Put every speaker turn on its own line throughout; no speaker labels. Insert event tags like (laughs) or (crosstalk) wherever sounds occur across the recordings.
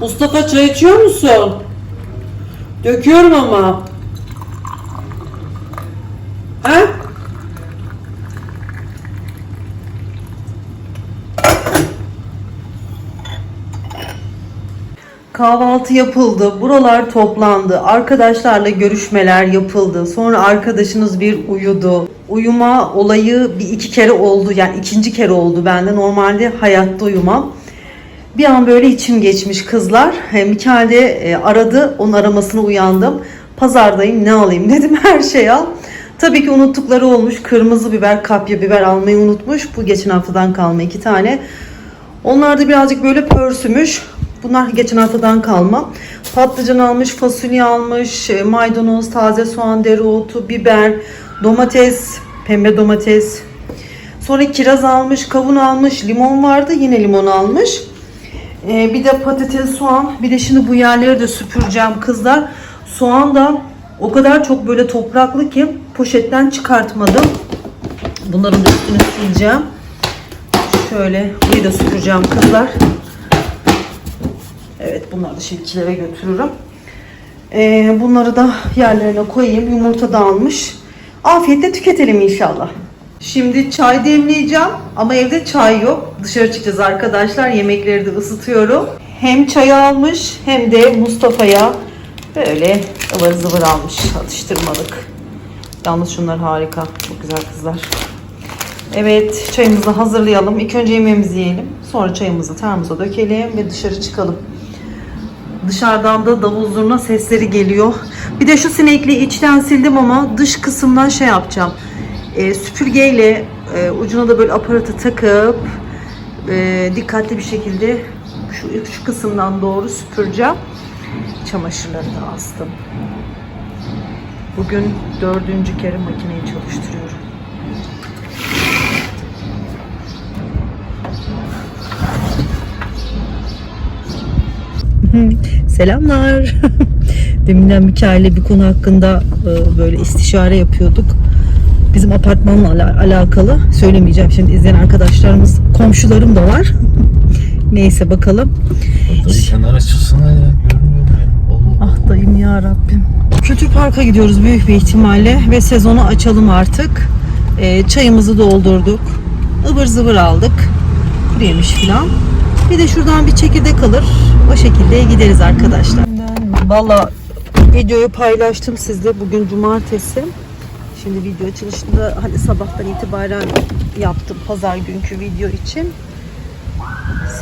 Mustafa çay içiyor musun? Döküyorum ama. He? Kahvaltı yapıldı, buralar toplandı, arkadaşlarla görüşmeler yapıldı. Sonra arkadaşınız bir uyudu. Uyuma olayı bir iki kere oldu, yani ikinci kere oldu bende. Normalde hayatta uyumam. Bir an böyle içim geçmiş kızlar. E, Mikael de e, aradı, onun aramasına uyandım. Pazardayım ne alayım (laughs) dedim her şeyi al. Tabii ki unuttukları olmuş. Kırmızı biber, kapya biber almayı unutmuş. Bu geçen haftadan kalma iki tane. Onlar da birazcık böyle pörsümüş. Bunlar geçen haftadan kalma. Patlıcan almış, fasulye almış, e, maydanoz, taze soğan, dereotu, biber, domates, pembe domates. Sonra kiraz almış, kavun almış, limon vardı yine limon almış. Ee, bir de patates, soğan. Bir de şimdi bu yerleri de süpüreceğim kızlar. Soğan da o kadar çok böyle topraklı ki poşetten çıkartmadım. Bunların üstünü sileceğim. Şöyle burayı da süpüreceğim kızlar. Evet bunları da şimdi kilere götürürüm. Ee, bunları da yerlerine koyayım. Yumurta da almış. Afiyetle tüketelim inşallah. Şimdi çay demleyeceğim ama evde çay yok. Dışarı çıkacağız arkadaşlar. Yemekleri de ısıtıyorum. Hem çayı almış hem de Mustafa'ya böyle ıvır zıvır almış. Atıştırmalık. Yalnız şunlar harika. Çok güzel kızlar. Evet çayımızı hazırlayalım. İlk önce yemeğimizi yiyelim. Sonra çayımızı termosa dökelim ve dışarı çıkalım. Dışarıdan da davul zurna sesleri geliyor. Bir de şu sinekliği içten sildim ama dış kısımdan şey yapacağım. E, süpürgeyle e, ucuna da böyle aparatı takıp e, dikkatli bir şekilde şu, şu kısımdan doğru süpüreceğim. Çamaşırları da astım. Bugün dördüncü kere makineyi çalıştırıyorum. (laughs) Selamlar. (laughs) Deminden Mikail'le bir konu hakkında e, böyle istişare yapıyorduk. Bizim apartmanla ala- alakalı. Söylemeyeceğim şimdi izleyen arkadaşlarımız, komşularım da var. (laughs) Neyse bakalım.
Dayı kenara çıksana ya. Görmüyor mu ya? Allah
Ah dayım ya Rabbim. Kültür Park'a gidiyoruz büyük bir ihtimalle ve sezonu açalım artık. Ee, çayımızı doldurduk. ıvır zıvır aldık. Kuru yemiş filan. Bir de şuradan bir çekirdek alır. O şekilde gideriz arkadaşlar. Valla videoyu paylaştım sizle. Bugün cumartesi. Şimdi video açılışında hani sabahtan itibaren yaptım pazar günkü video için.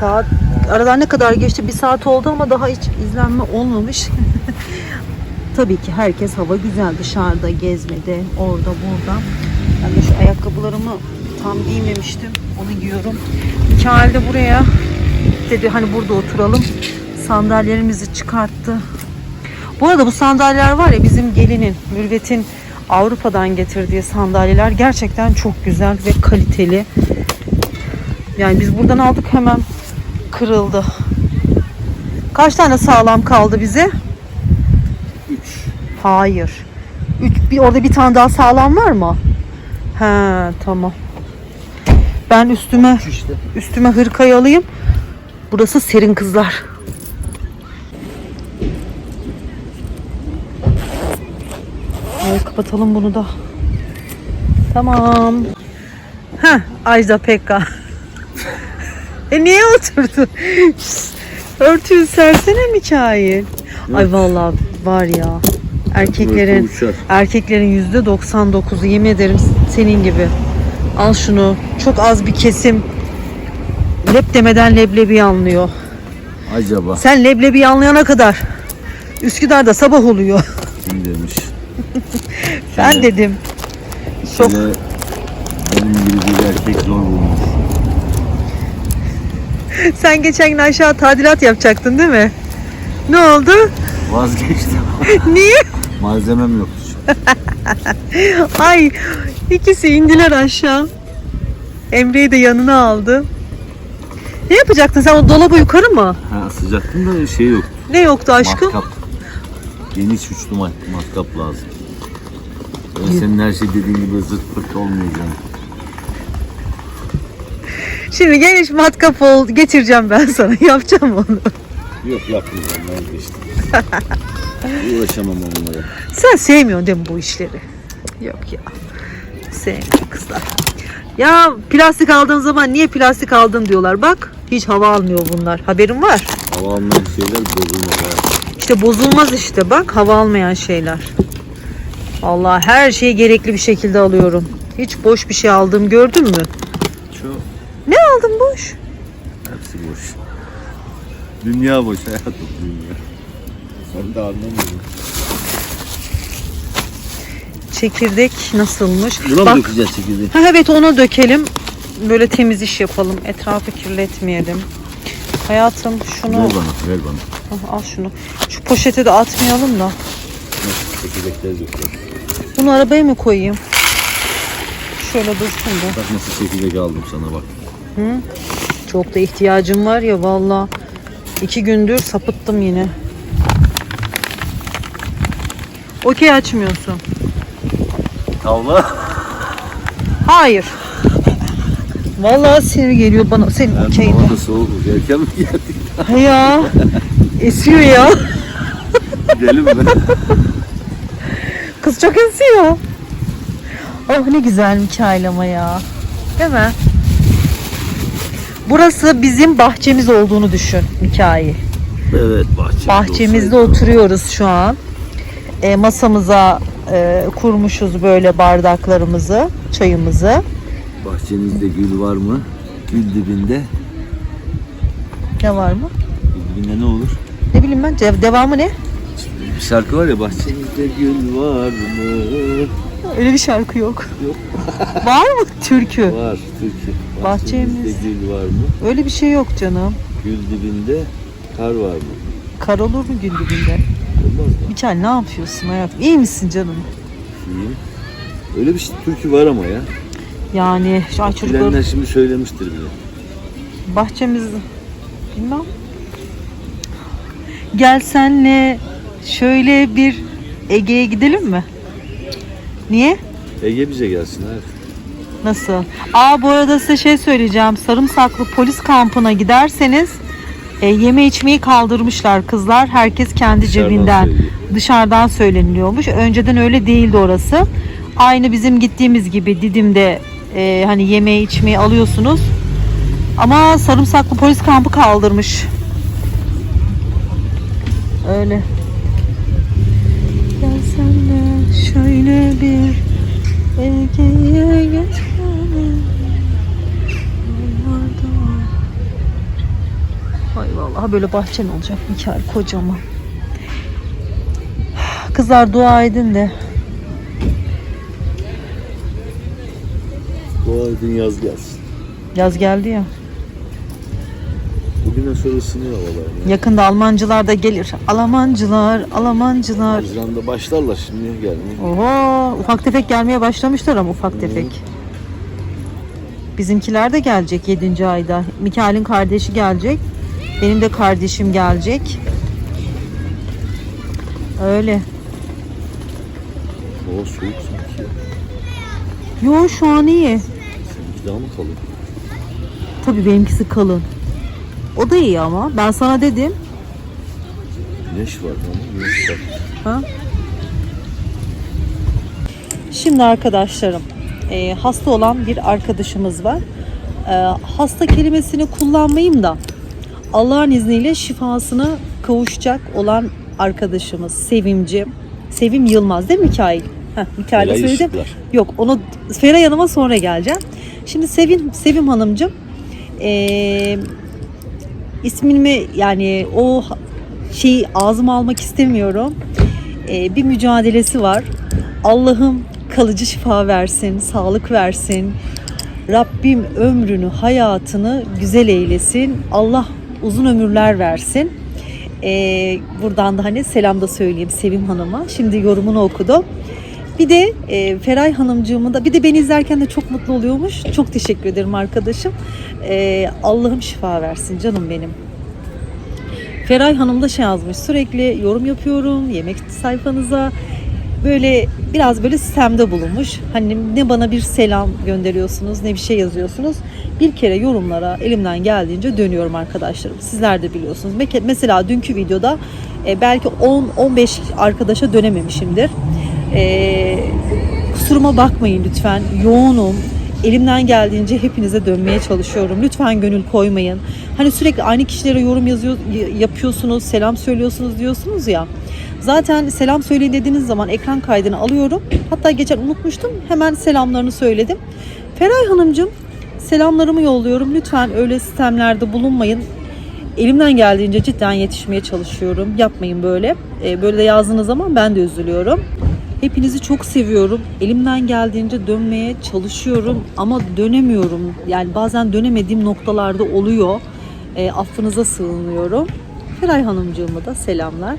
Saat aradan ne kadar geçti? Bir saat oldu ama daha hiç izlenme olmamış. (laughs) Tabii ki herkes hava güzel dışarıda gezmede, orada burada. Ben de şu ayakkabılarımı tam giymemiştim. Onu giyiyorum. Mikael buraya dedi hani burada oturalım. Sandalyelerimizi çıkarttı. Bu arada bu sandalyeler var ya bizim gelinin, Mürvet'in Avrupa'dan getirdiği sandalyeler gerçekten çok güzel ve kaliteli. Yani biz buradan aldık hemen kırıldı. Kaç tane sağlam kaldı bize? Hayır. Üç, bir, orada bir tane daha sağlam var mı? He tamam. Ben üstüme
işte.
üstüme hırkayı alayım. Burası serin kızlar. Ay kapatalım bunu da. Tamam. Heh, Ajda Pekka. (laughs) e niye oturdu? (laughs) Örtüyü sersene Mikail. Ay vallahi var ya. Erkeklerin
uçar.
erkeklerin yüzde 99'u yemin ederim senin gibi. Al şunu. Çok az bir kesim lep demeden leblebi anlıyor.
Acaba
Sen leblebi anlayana kadar Üsküdar'da sabah oluyor.
kim demiş?
Ben dedim. Çok
Şöyle benim gibi bir erkek zor bulmuş.
sen geçen gün aşağı tadilat yapacaktın değil mi? Ne oldu?
Vazgeçtim. (laughs)
Niye?
Malzemem yoktu. (laughs)
Ay ikisi indiler aşağı. Emre'yi de yanına aldı. Ne yapacaktın sen o dolabı yukarı mı?
Ha sıcaktım da şey yok.
Ne yoktu aşkım?
Matkap. Geniş uçlu mat- matkap lazım. Ben senin her şey dediğin gibi zırt pırt olmayacağım.
Şimdi geniş matkap ol getireceğim ben sana. (laughs) Yapacağım onu.
Yok yapmayacağım vazgeçtim. (laughs) Uğraşamam onlara.
Sen sevmiyorsun değil mi bu işleri? Yok ya. Sevmiyorum kızlar. Ya plastik aldığın zaman niye plastik aldın diyorlar. Bak hiç hava almıyor bunlar. Haberin var.
Hava almayan şeyler bozulmaz ha.
İşte bozulmaz işte bak hava almayan şeyler. Allah her şeyi gerekli bir şekilde alıyorum. Hiç boş bir şey aldım gördün mü?
Çok.
Ne aldın boş?
Hepsi boş. Dünya boş hayatım dünya. Sen de anlamıyorum.
Çekirdek nasılmış?
Buna mı
Bak
dökeceğiz çekirdeği?
Ha, evet onu dökelim. Böyle temiz iş yapalım. Etrafı kirletmeyelim. Hayatım şunu
Ver bana, ver bana.
Ah, al şunu. Şu poşete de atmayalım da.
Çekirdekleri dökelim.
Bunu arabaya mı koyayım? Şöyle dursun da.
Bak nasıl çekirdek aldım sana bak.
Çok da ihtiyacım var ya valla. İki gündür sapıttım yine. Okey açmıyorsun.
Tavla.
Hayır. Vallahi sinir geliyor bana senin
Ben
okeyine.
hava da soğuk. Erken mi geldik?
Ya. Esiyor ya.
Gidelim mi?
Kız çok esiyor. Oh ne güzel Mikail ama ya. Değil mi? Burası bizim bahçemiz olduğunu düşün Mikail.
evet bahçemizde
Bahçemizde
olsaydı.
oturuyoruz şu an. E, masamıza e, kurmuşuz böyle bardaklarımızı, çayımızı.
Bahçenizde gül var mı? Gül dibinde.
Ne var mı?
Gül dibinde ne olur?
Ne bileyim ben. dev- devamı ne?
Bir şarkı var ya bahçenizde gül var mı?
Öyle bir şarkı yok.
Yok. (laughs)
var mı türkü?
Var.
Bahçemiz-
Bahçemizde gül var mı?
Öyle bir şey yok canım.
Gül dibinde kar var mı?
Kar olur mu gün dibinde?
Olmaz mı?
Mikael ne yapıyorsun hayatım? İyi misin canım?
İyi. Öyle bir şey, türkü var ama ya.
Yani şu an
Bilenler
çocuklar
şimdi söylemiştir bile.
bahçemiz bilmem. Gel senle şöyle bir Ege'ye gidelim mi? Niye?
Ege bize gelsin evet.
Nasıl? Aa bu arada size şey söyleyeceğim. Sarımsaklı polis kampına giderseniz e, yeme içmeyi kaldırmışlar kızlar. Herkes kendi
Dışarıdan
cebinden
söylüyor.
dışarıdan söyleniliyormuş. Önceden öyle değildi orası. Aynı bizim gittiğimiz gibi Didim'de e, hani yemeği içmeyi alıyorsunuz. Ama sarımsaklı polis kampı kaldırmış. Öyle. Gel senle şöyle bir Ege'ye geçelim. Yollarda. Ay vallahi böyle bahçen olacak Mikael kocaman. Kızlar dua edin de
Dua edin yaz gelsin.
yaz geldi ya.
Bugünden sonra ısınıyor havalar. Ya.
Yakında Almancılar da gelir. Almancılar, Almancılar.
Haziran'da başlarlar şimdi gelmeye.
Oho, ufak tefek gelmeye başlamışlar ama ufak tefek. Bizimkiler de gelecek 7. ayda. Mikail'in kardeşi gelecek. Benim de kardeşim gelecek. Öyle.
Hava soğuk sanki.
Yo şu an iyi.
Seninki daha mı kalın?
Tabii benimkisi kalın. O da iyi ama. Ben sana dedim.
Güneş var ama güneş var.
Ha? Şimdi arkadaşlarım, e, hasta olan bir arkadaşımız var. E, hasta kelimesini kullanmayayım da Allah'ın izniyle şifasına kavuşacak olan arkadaşımız Sevimci. Sevim Yılmaz değil mi Mikail? Heh, Mikail'e söyledim.
Işıklar.
Yok onu Feray Hanım'a sonra geleceğim. Şimdi Sevim, Sevim Hanımcığım e, ismimi yani o şeyi ağzıma almak istemiyorum. Ee, bir mücadelesi var. Allah'ım kalıcı şifa versin, sağlık versin. Rabbim ömrünü, hayatını güzel eylesin. Allah uzun ömürler versin. Ee, buradan da hani selam da söyleyeyim Sevim Hanım'a. Şimdi yorumunu okudum. Bir de e, Feray Hanımcığımın da bir de beni izlerken de çok mutlu oluyormuş. Çok teşekkür ederim arkadaşım. Ee, Allah'ım şifa versin canım benim. Feray Hanım da şey yazmış sürekli yorum yapıyorum yemek sayfanıza böyle biraz böyle sistemde bulunmuş. Hani ne bana bir selam gönderiyorsunuz ne bir şey yazıyorsunuz. Bir kere yorumlara elimden geldiğince dönüyorum arkadaşlarım. Sizler de biliyorsunuz. Mesela dünkü videoda e, belki 10-15 arkadaşa dönememişimdir. E, kusuruma bakmayın lütfen. Yoğunum. Elimden geldiğince hepinize dönmeye çalışıyorum. Lütfen gönül koymayın. Hani sürekli aynı kişilere yorum yazıyor, yapıyorsunuz, selam söylüyorsunuz diyorsunuz ya. Zaten selam söyleyin dediğiniz zaman ekran kaydını alıyorum. Hatta geçen unutmuştum. Hemen selamlarını söyledim. Feray Hanımcığım selamlarımı yolluyorum. Lütfen öyle sistemlerde bulunmayın. Elimden geldiğince cidden yetişmeye çalışıyorum. Yapmayın böyle. Ee, böyle de yazdığınız zaman ben de üzülüyorum. Hepinizi çok seviyorum. Elimden geldiğince dönmeye çalışıyorum ama dönemiyorum. Yani bazen dönemediğim noktalarda oluyor. E, affınıza sığınıyorum. Feray Hanımcığıma da selamlar.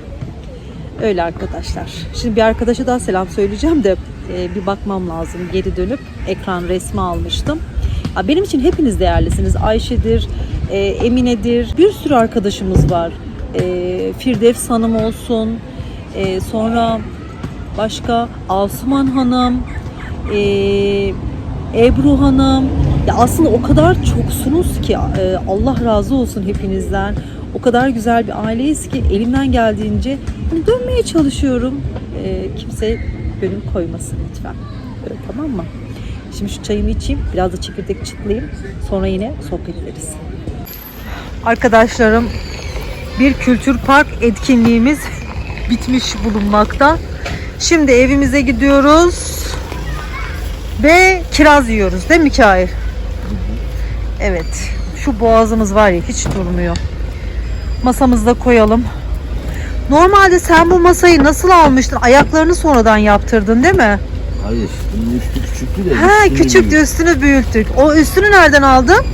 Öyle arkadaşlar. Şimdi bir arkadaşa daha selam söyleyeceğim de e, bir bakmam lazım. Geri dönüp ekran resmi almıştım. Ya benim için hepiniz değerlisiniz. Ayşe'dir, e, Emine'dir. Bir sürü arkadaşımız var. E, Firdevs Hanım olsun. E, sonra başka Asuman Hanım, e, Ebru Hanım. Ya aslında o kadar çoksunuz ki e, Allah razı olsun hepinizden. O kadar güzel bir aileyiz ki elimden geldiğince hani dönmeye çalışıyorum. E, kimse gönül koymasın lütfen. Böyle, tamam mı? Şimdi şu çayımı içeyim, biraz da çekirdek çıtlayayım. Sonra yine sohbet ederiz. Arkadaşlarım bir kültür park etkinliğimiz (laughs) bitmiş bulunmakta. Şimdi evimize gidiyoruz ve kiraz yiyoruz değil mi Mikail? Evet. Şu boğazımız var ya hiç durmuyor. Masamızda koyalım. Normalde sen bu masayı nasıl almıştın? Ayaklarını sonradan yaptırdın değil mi?
Hayır. Bunun üstü küçüktü de.
Ha
üstünü
küçüktü
büyük.
üstünü büyüttük. O üstünü nereden aldın?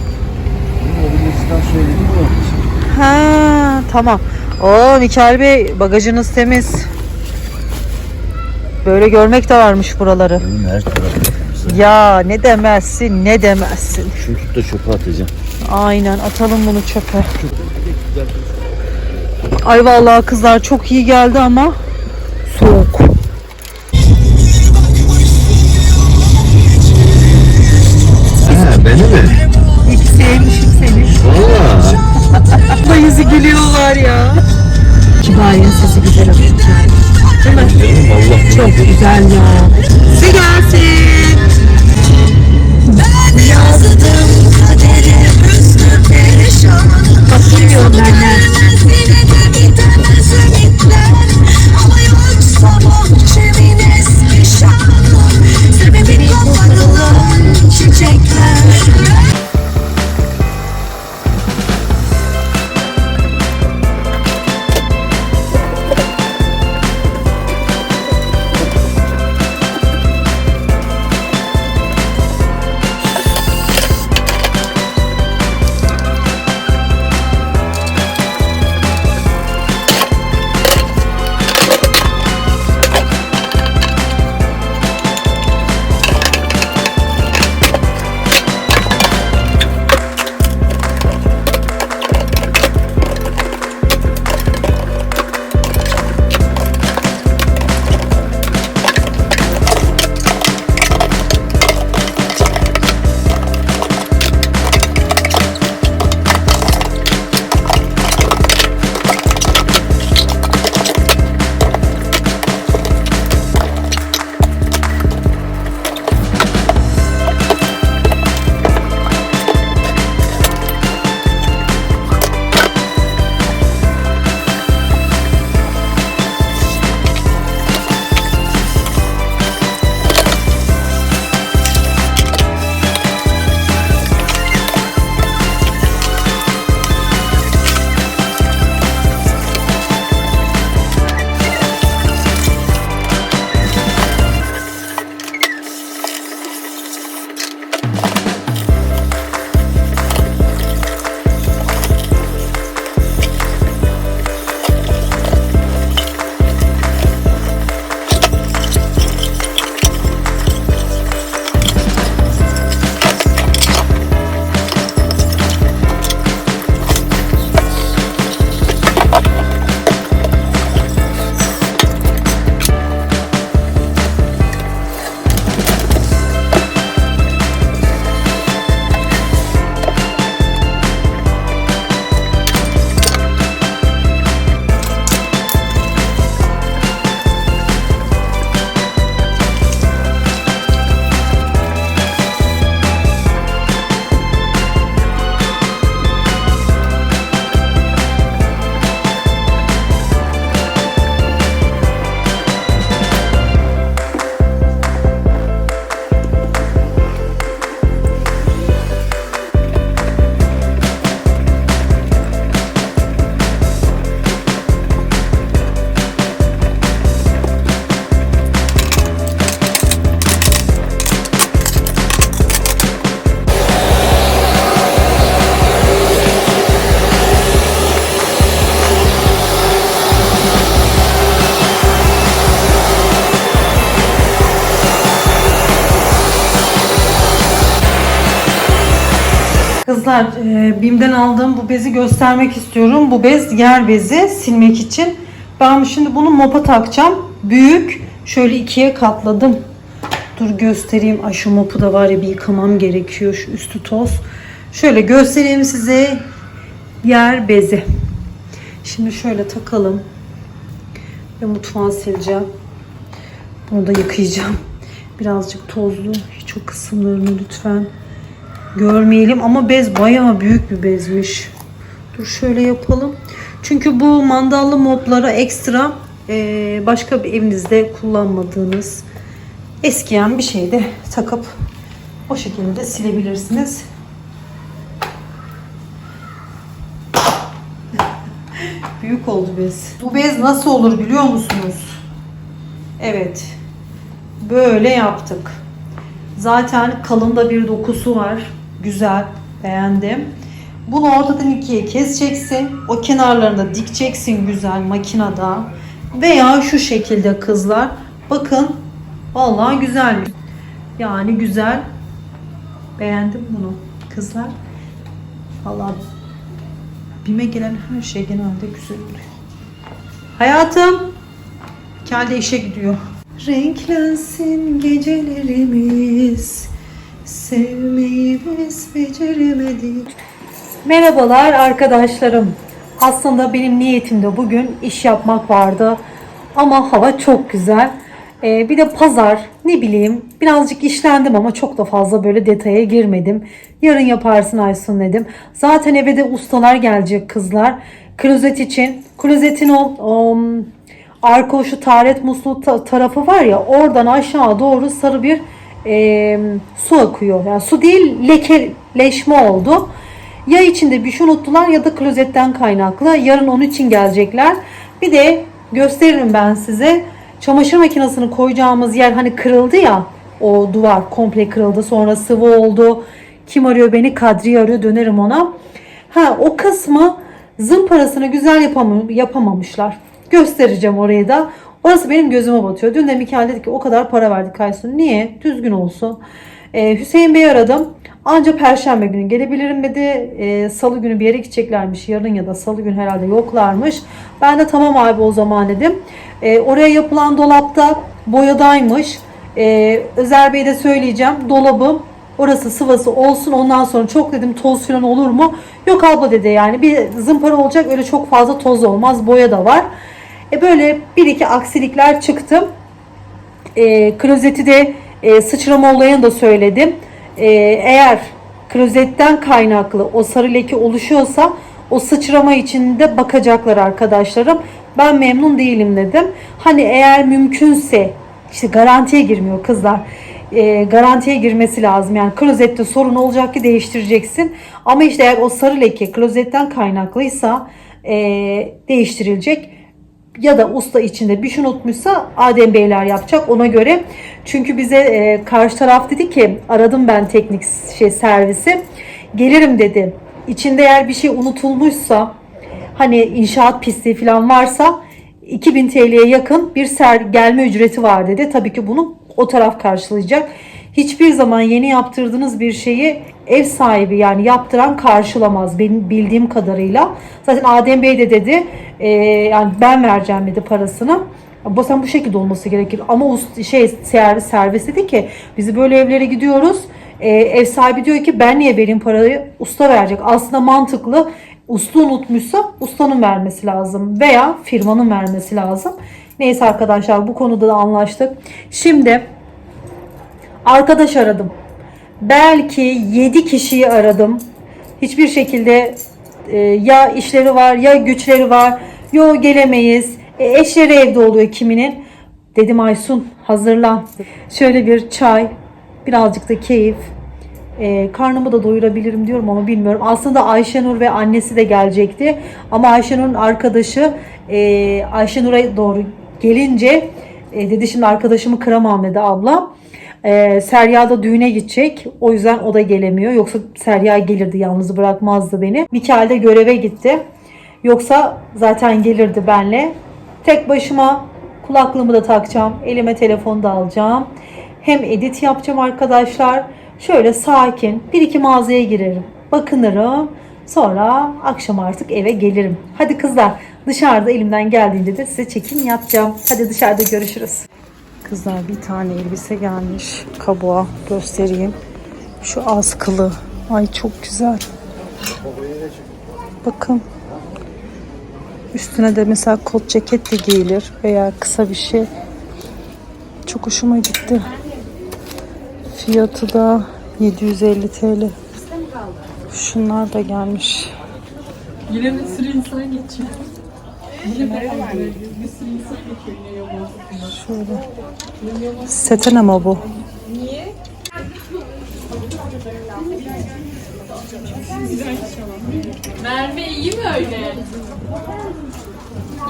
Mobilyacıdan söyledim o.
Ha tamam. Oo Mikail Bey bagajınız temiz. Böyle görmek de varmış buraları.
Benim her tarafı.
Ya ne demezsin ne demezsin.
Şunu tut da çöpe atacağım.
Aynen atalım bunu çöpe. Ay vallahi kızlar çok iyi geldi ama soğuk.
Ha beni mi?
Hiç sevmişim seni.
Valla. (laughs)
Yüzü gülüyorlar ya. Kibariye'nin sesi güzel ama. Değil mi?
Allah
Çok güzel BİM'den aldığım bu bezi göstermek istiyorum. Bu bez yer bezi silmek için. Ben şimdi bunu mopa takacağım. Büyük. Şöyle ikiye katladım. Dur göstereyim. Ay şu mopu da var ya bir yıkamam gerekiyor. Şu üstü toz. Şöyle göstereyim size. Yer bezi. Şimdi şöyle takalım. Ve mutfağı sileceğim. Bunu da yıkayacağım. Birazcık tozlu. Hiç o kısımlarını lütfen görmeyelim. Ama bez bayağı büyük bir bezmiş. Dur şöyle yapalım. Çünkü bu mandallı moplara ekstra eee, başka bir evinizde kullanmadığınız eskiyen bir şey de takıp o şekilde de silebilirsiniz. (laughs) Büyük oldu bez. Bu bez nasıl olur biliyor musunuz? Evet. Böyle yaptık. Zaten kalında bir dokusu var. Güzel. Beğendim. Bunu ortadan ikiye keseceksin. O kenarlarını dikeceksin güzel makinede. Veya şu şekilde kızlar. Bakın. Vallahi güzel. Yani güzel. Beğendim bunu kızlar. Vallahi Bime gelen her şey genelde güzel oluyor. Hayatım. Kendi işe gidiyor. Renklensin gecelerimiz. Sevmeyi biz beceremedik. Merhabalar arkadaşlarım. Aslında benim niyetimde bugün iş yapmak vardı. Ama hava çok güzel. Ee, bir de pazar ne bileyim birazcık işlendim ama çok da fazla böyle detaya girmedim. Yarın yaparsın Aysun dedim. Zaten eve de ustalar gelecek kızlar. Klozet için. Klozetin o, o arka şu taharet musluğu ta- tarafı var ya oradan aşağı doğru sarı bir e, su akıyor. Yani su değil lekeleşme oldu. Ya içinde bir şey unuttular ya da klozetten kaynaklı. Yarın onun için gelecekler. Bir de gösteririm ben size. Çamaşır makinesini koyacağımız yer hani kırıldı ya. O duvar komple kırıldı. Sonra sıvı oldu. Kim arıyor beni? Kadri arıyor. Dönerim ona. Ha o kısmı zımparasını güzel yapam yapamamışlar. Göstereceğim orayı da. Orası benim gözüme batıyor. Dün de Mikael dedi ki o kadar para verdik Aysun. Niye? Düzgün olsun. Ee, Hüseyin Bey'i aradım. Anca perşembe günü gelebilirim dedi. Ee, salı günü bir yere gideceklermiş. Yarın ya da salı günü herhalde yoklarmış. Ben de tamam abi o zaman dedim. Ee, oraya yapılan dolapta boyadaymış. Ee, Özer Bey'e de söyleyeceğim. Dolabım orası sıvası olsun. Ondan sonra çok dedim toz falan olur mu? Yok abla dedi yani. Bir zımpara olacak öyle çok fazla toz olmaz. Boya da var. E böyle bir iki aksilikler çıktı. E, klozeti de e, sıçrama olayını da söyledim. E, eğer klozetten kaynaklı o sarı leke oluşuyorsa o sıçrama için de bakacaklar arkadaşlarım. Ben memnun değilim dedim. Hani eğer mümkünse işte garantiye girmiyor kızlar. E, garantiye girmesi lazım. Yani klozette sorun olacak ki değiştireceksin. Ama işte eğer o sarı leke klozetten kaynaklıysa e, değiştirilecek ya da usta içinde bir şey unutmuşsa Adem Beyler yapacak ona göre. Çünkü bize e, karşı taraf dedi ki aradım ben teknik şey servisi. Gelirim dedi. İçinde eğer bir şey unutulmuşsa hani inşaat pisliği falan varsa 2000 TL'ye yakın bir ser gelme ücreti var dedi. Tabii ki bunu o taraf karşılayacak. Hiçbir zaman yeni yaptırdığınız bir şeyi ev sahibi yani yaptıran karşılamaz benim bildiğim kadarıyla. Zaten Adem Bey de dedi e, yani ben vereceğim dedi parasını. Bu sen bu şekilde olması gerekir. Ama us- şey servis, dedi ki biz böyle evlere gidiyoruz. E, ev sahibi diyor ki ben niye vereyim parayı? Usta verecek. Aslında mantıklı. Usta unutmuşsa ustanın vermesi lazım veya firmanın vermesi lazım. Neyse arkadaşlar bu konuda da anlaştık. Şimdi arkadaş aradım. Belki 7 kişiyi aradım. Hiçbir şekilde e, ya işleri var ya güçleri var. Yo gelemeyiz. E, eşleri evde oluyor kiminin. Dedim Aysun hazırlan. Şöyle bir çay, birazcık da keyif. E, karnımı da doyurabilirim diyorum ama bilmiyorum. Aslında Ayşenur ve annesi de gelecekti. Ama Ayşenur'un arkadaşı e, Ayşenur'a doğru gelince e, dedi şimdi arkadaşımı kıramam dedi abla. E, Serya da düğüne gidecek. O yüzden o da gelemiyor. Yoksa Serya gelirdi yalnız bırakmazdı beni. Mikael de göreve gitti. Yoksa zaten gelirdi benle. Tek başıma kulaklığımı da takacağım. Elime telefonu da alacağım. Hem edit yapacağım arkadaşlar. Şöyle sakin bir iki mağazaya girerim. bakınırım. Sonra akşam artık eve gelirim. Hadi kızlar dışarıda elimden geldiğince de size çekim yapacağım. Hadi dışarıda görüşürüz. Kızlar bir tane elbise gelmiş. Kabuğa göstereyim. Şu askılı. Ay çok güzel. Bakın. Üstüne de mesela kot ceket de giyilir veya kısa bir şey. Çok hoşuma gitti. Fiyatı da 750 TL. Şunlar da gelmiş.
Yine bir sürü insan geçiyor.
Şöyle. Seten ama bu.
Merve iyi mi öyle?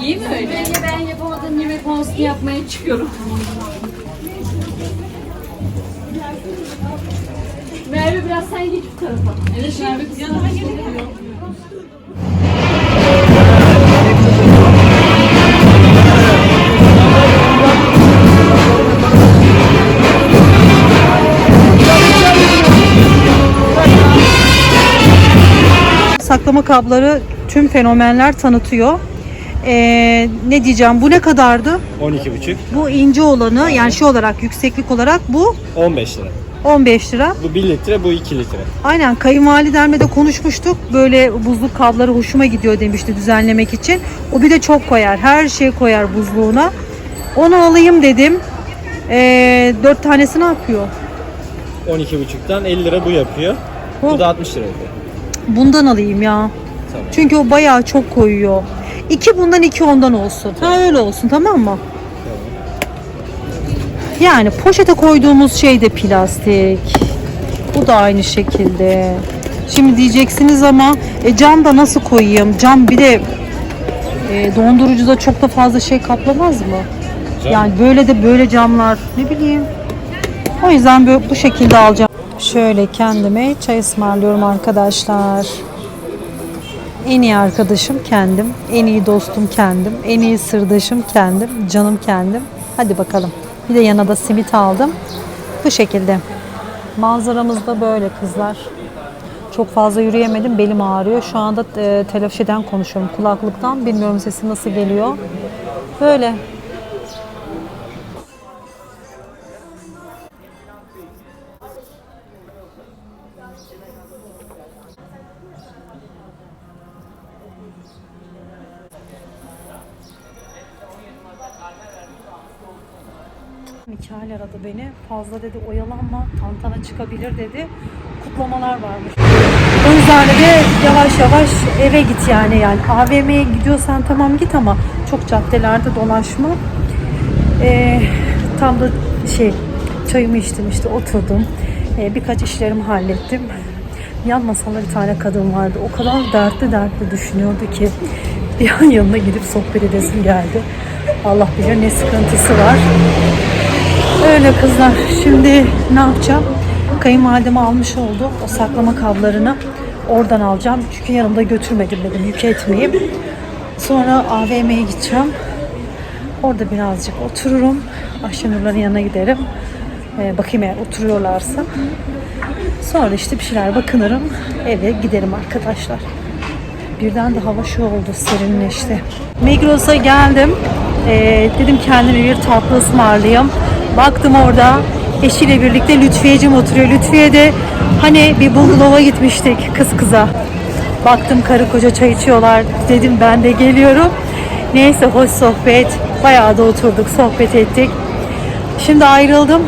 İyi mi öyle?
Bence ben yapamadığım yemek konusunu yapmaya çıkıyorum. Merve biraz sen geç bu tarafa.
Evet Merve kız yanıma.
Saklama kabları tüm fenomenler tanıtıyor. Ee, ne diyeceğim bu ne kadardı?
12,5
Bu ince olanı yani şu olarak yükseklik olarak bu
15 lira.
15 lira.
Bu 1 litre, bu 2 litre.
Aynen kayınvalidemle de konuşmuştuk. Böyle buzluk kabları hoşuma gidiyor demişti düzenlemek için. O bir de çok koyar. Her şey koyar buzluğuna. Onu alayım dedim. Ee, 4 tanesi ne yapıyor?
12,5'tan 50 lira bu yapıyor.
Bu-
Bu da 60 lira yapıyor.
Bundan alayım ya.
Tamam.
Çünkü o bayağı çok koyuyor. İki bundan iki ondan olsun. Ha öyle olsun tamam mı? Yani poşete koyduğumuz şey de plastik. Bu da aynı şekilde. Şimdi diyeceksiniz ama e, cam da nasıl koyayım? Cam bir de e, dondurucuda çok da fazla şey kaplamaz mı?
Cam.
Yani böyle de böyle camlar ne bileyim. O yüzden böyle, bu şekilde alacağım. Şöyle kendime çay ısmarlıyorum arkadaşlar. En iyi arkadaşım kendim, en iyi dostum kendim, en iyi sırdaşım kendim, canım kendim. Hadi bakalım. Bir de yanına da simit aldım. Bu şekilde. Manzaramız da böyle kızlar. Çok fazla yürüyemedim, belim ağrıyor. Şu anda e, telafişeden konuşuyorum kulaklıktan. Bilmiyorum sesim nasıl geliyor. Böyle. Beni. Fazla dedi oyalanma, tantana çıkabilir dedi. Kutlamalar varmış. O yüzden de yavaş yavaş eve git yani yani AVM'ye gidiyorsan tamam git ama çok caddelerde dolaşma. Ee, tam da şey çayımı içtim işte oturdum. Ee, birkaç işlerimi hallettim. Yan masada bir tane kadın vardı. O kadar dertli dertli düşünüyordu ki bir an yanına gidip sohbet edesim geldi. Allah bilir ne sıkıntısı var. Öyle kızlar. Şimdi ne yapacağım? Kayınvalideme almış oldu o saklama kablarını. Oradan alacağım. Çünkü yanımda götürmedim dedim. Yük etmeyeyim. Sonra AVM'ye gideceğim. Orada birazcık otururum. Ayşenurların yanına giderim. Ee, bakayım eğer oturuyorlarsa. Sonra işte bir şeyler bakınırım. Eve giderim arkadaşlar. Birden de hava şu oldu serinleşti. Migros'a geldim. Ee, dedim kendime bir tatlı ısmarlayayım. Baktım orada eşiyle birlikte Lütfiyeciğim oturuyor. Lütfiye de hani bir bungalova gitmiştik kız kıza. Baktım karı koca çay içiyorlar. Dedim ben de geliyorum. Neyse hoş sohbet. Bayağı da oturduk, sohbet ettik. Şimdi ayrıldım.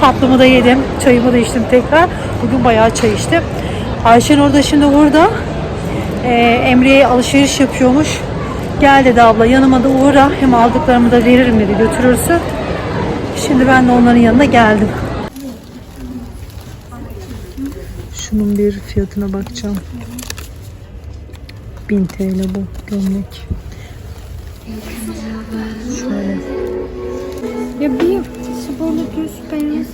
Tatlımı da yedim. Çayımı da içtim tekrar. Bugün bayağı çay içtim. Ayşen orada şimdi burada. Ee, Emre'ye alışveriş yapıyormuş. Gel dedi abla yanıma da uğra. Hem aldıklarımı da veririm dedi götürürsün. Şimdi ben de onların yanına geldim. Şunun bir fiyatına bakacağım. 1000 TL bu gömlek. Şöyle.
Ya bir sporlu düz beyaz.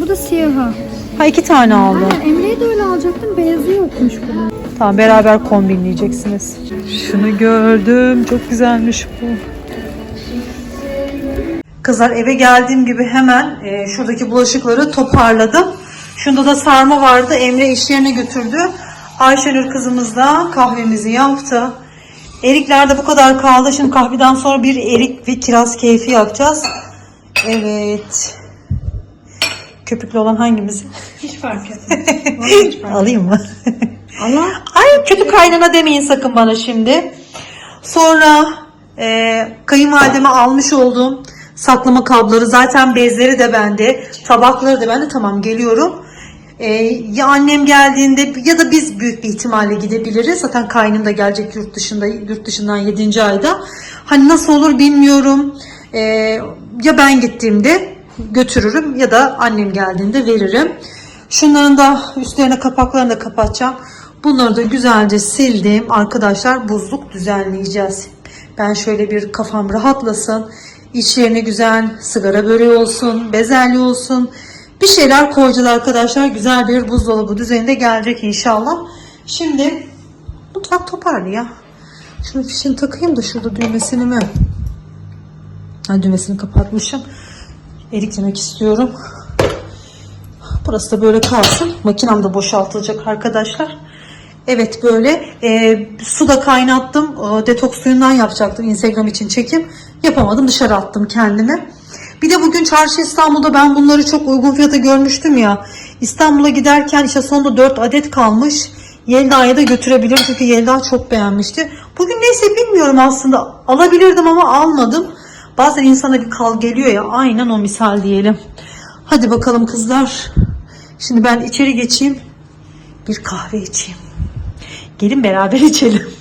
Bu da siyahı.
Ha iki tane aldım.
Ha, Emre'yi de öyle alacaktım. Beyazı yokmuş bunun.
Tamam beraber kombinleyeceksiniz. Şunu gördüm. Çok güzelmiş bu. Kızlar eve geldiğim gibi hemen e, şuradaki bulaşıkları toparladım. Şunda da sarma vardı. Emre iş yerine götürdü. Ayşenur kızımız da kahvemizi yaptı. Erikler de bu kadar kaldı. Şimdi kahveden sonra bir erik ve kiraz keyfi yapacağız. Evet. Köpüklü olan hangimiz?
Hiç fark etmez. (laughs)
Alayım mı?
Allah (laughs)
Ay kötü kaynana demeyin sakın bana şimdi. Sonra e, kayınvalideme almış olduğum saklama kabları zaten bezleri de bende, tabakları da bende. Tamam geliyorum. E, ya annem geldiğinde ya da biz büyük bir ihtimalle gidebiliriz. Zaten kaynım da gelecek yurt dışında yurt dışından 7. ayda. Hani nasıl olur bilmiyorum. E, ya ben gittiğimde götürürüm ya da annem geldiğinde veririm. Şunların da üstlerine kapaklarını da kapatacağım. Bunları da güzelce sildim. Arkadaşlar buzluk düzenleyeceğiz. Ben şöyle bir kafam rahatlasın. İçlerine güzel sigara böreği olsun, bezelye olsun. Bir şeyler koyacağız arkadaşlar. Güzel bir buzdolabı düzeninde gelecek inşallah. Şimdi mutfak toparlı ya. Şunu fişini takayım da şurada düğmesini mi? Ha, düğmesini kapatmışım. Eriklemek istiyorum. Burası da böyle kalsın. Makinem de boşaltılacak arkadaşlar. Evet böyle e, su da kaynattım. E, detoks suyundan yapacaktım Instagram için çekim. Yapamadım dışarı attım kendimi. Bir de bugün çarşı İstanbul'da ben bunları çok uygun fiyata görmüştüm ya. İstanbul'a giderken işte sonunda 4 adet kalmış. Yelda'ya da götürebilirim çünkü Yelda çok beğenmişti. Bugün neyse bilmiyorum aslında. Alabilirdim ama almadım. Bazen insana bir kal geliyor ya aynen o misal diyelim. Hadi bakalım kızlar. Şimdi ben içeri geçeyim. Bir kahve içeyim. Gelin beraber (laughs) içelim.